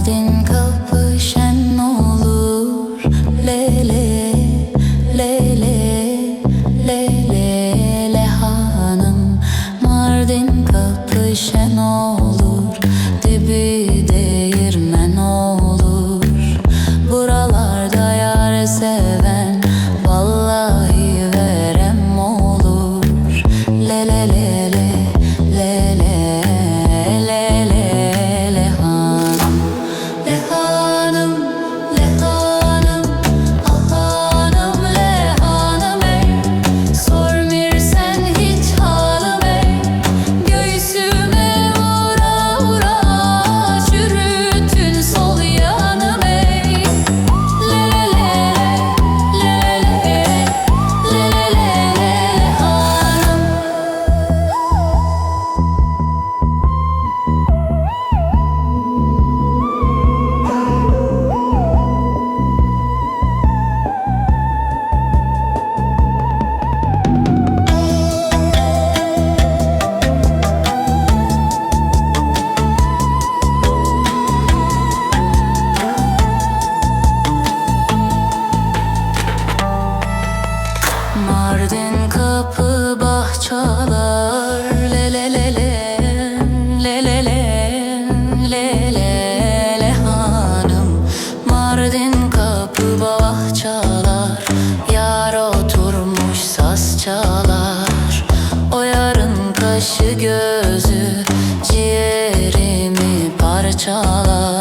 Ardın kapışan o bahçalar le le le le le le le le le hanım. Mardin kapı bahçalar yar oturmuş saz çalar. O yarın kaşı gözü ciğerimi parçalar